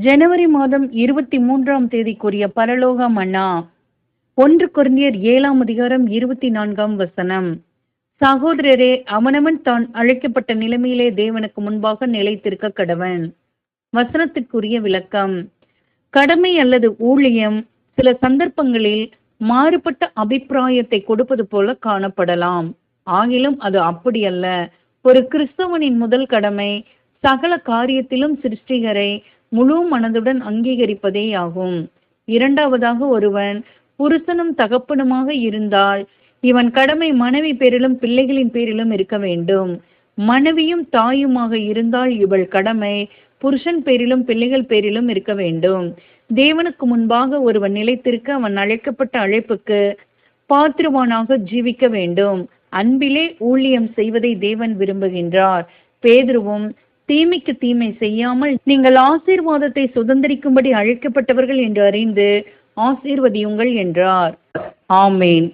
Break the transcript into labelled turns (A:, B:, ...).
A: ஜனவரி மாதம் இருபத்தி மூன்றாம் தேதிக்குரிய பரலோக மன்னா ஒன்று கொரிந்தியர் ஏழாம் அதிகாரம் இருபத்தி நான்காம் வசனம். சகோதரரே அவனவன் தான் அழைக்கப்பட்ட நிலைமையிலே தேவனுக்கு முன்பாக நிலைத்திருக்க கடவன். வசனத்திற்குரிய விளக்கம். கடமை அல்லது ஊழியம் சில சந்தர்ப்பங்களில் மாறுபட்ட அபிப்பிராயத்தை கொடுப்பது போல காணப்படலாம். ஆகிலும் அது அப்படியல்ல ஒரு கிறிஸ்தவனின் முதல் கடமை சகல காரியத்திலும் சிருஷ்டிகரை முழு மனதுடன் அங்கீகரிப்பதே ஆகும் இரண்டாவதாக ஒருவன் புருஷனும் தகப்பனுமாக இருந்தால் இவன் கடமை மனைவி பேரிலும் பிள்ளைகளின் பேரிலும் இருக்க வேண்டும். மனைவியும் தாயுமாக இருந்தால் இவள் கடமை புருஷன் பேரிலும் பிள்ளைகள் பேரிலும் இருக்க வேண்டும். தேவனுக்கு முன்பாக ஒருவன் நிலைத்திருக்க அவன் அழைக்கப்பட்ட அழைப்புக்கு பாத்திரவானாக ஜீவிக்க வேண்டும். அன்பிலே ஊழியம் செய்வதை தேவன் விரும்புகின்றார். பேதுருவும் தீமைக்கு தீமை செய்யாமல் நீங்கள் ஆசீர்வாதத்தை சுதந்திரிக்கும்படி அழைக்கப்பட்டவர்கள் என்று அறிந்து ஆசீர்வதியுங்கள் என்றார். ஆமேன்.